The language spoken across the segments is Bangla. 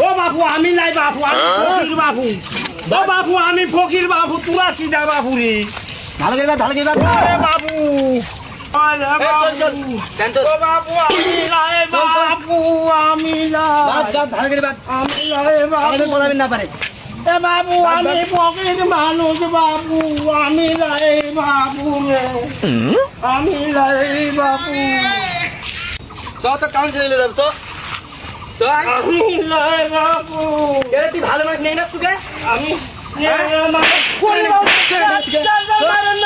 রে ও বাবু আমি নাই বাবু আমি ফকির বাবু ও বাবু আমি ফকির বাবু তোরা কি দা বাবু রে? ভালো বাদ, ভালো। আরে কেন চল? ও বাবু আমি নাই বাবু আমি নাই। আমি নাই না পারে। এ বাবু আমি ফকির মানুষ বাবু আমি নাই বাবু রে। আমি নাই বাবু চ তো কাউন্সিলে যাব। আমি নাই বাবু এরে তুই ভালো মানুষ নেই না তোকে আমি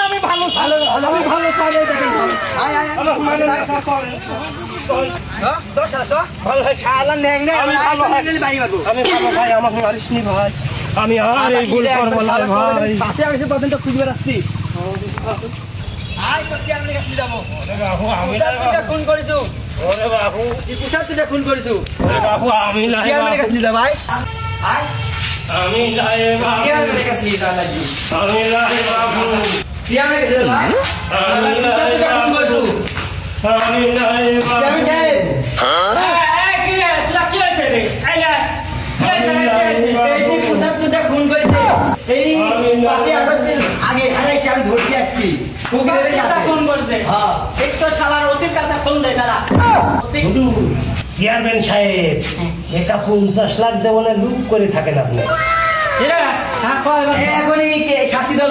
আমি ভালো ভালো আমি ভালো মানে ভাই ন্যাং ন্যাং, আমাকে মারিস নি ভাই আমি আর এই ভুল করব না ভাই পর্যন্ত খুঁজে বেড়াচ্ছি নিয়ে। আমি খুন করেছু। ওরে বাবু। তুই তুষার তুই খুন করেছু। বাবু আমি নাই চেয়ারম্যানের কাছে নিয়ে যা, ভাই। আয়, আমি নাই বাবু। চেয়ারম্যানের কাছে নিয়ে যা, লাগি। আমি নাই বাবু। চেয়ারম্যানের কাছে ভাই। আমি তুষার তুই যা খুন নাই করেছু। আমি নাই বাবু। চেয়ারম্যান সাহেব, এই তুই খুন পাঁচই আগস্টের আগে হারাইছে, আমি ধরছি আজকে। ফকিরের কাছে। হ্যাঁ। হুজুর চেয়ারম্যান সাহেব এটা পঞ্চাশ লাখ দেবো না লুপ করে থাকেন আপনি। এখনই কে- শাস্তি দেওয়া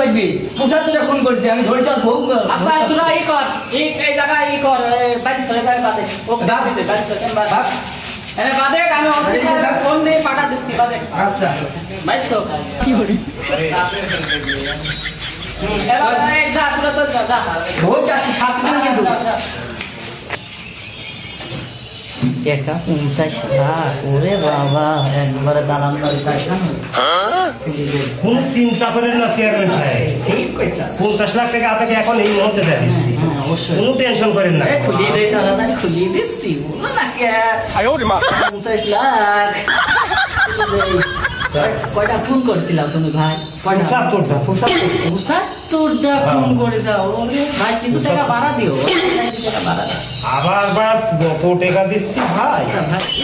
যাচ্ছি, কিন্তু। পঞ্চাশ লাখ ওরে বাবা একবারে দালান টাকা কোন চিন্তা করেন না চেয়ারম্যান সাহেব ঠিক কইছা। পঞ্চাশ লাখ টাকা আপনাকে এখন এই মুহূর্তে দিয়ে দিচ্ছি অবশ্যই কোনো টেনশন করেন না খুলিয়ে দে তাড়াতাড়ি খুলিয়ে দিচ্ছি বলো না কে পঞ্চাশ লাখ কয়টা ফোন করছিলাম তুমি ভাই? পঁচাত্তরটা ফোন করে যাও ওরে ভাই কিছু টাকা বাড়া দিও আবার বার কত টাকা দিচ্ছি ভাই। আচ্ছা,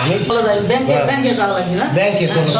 আমি ব্যাংকে ব্যাংকে যাওয়া লাগবে না? ব্যাংকে চলো।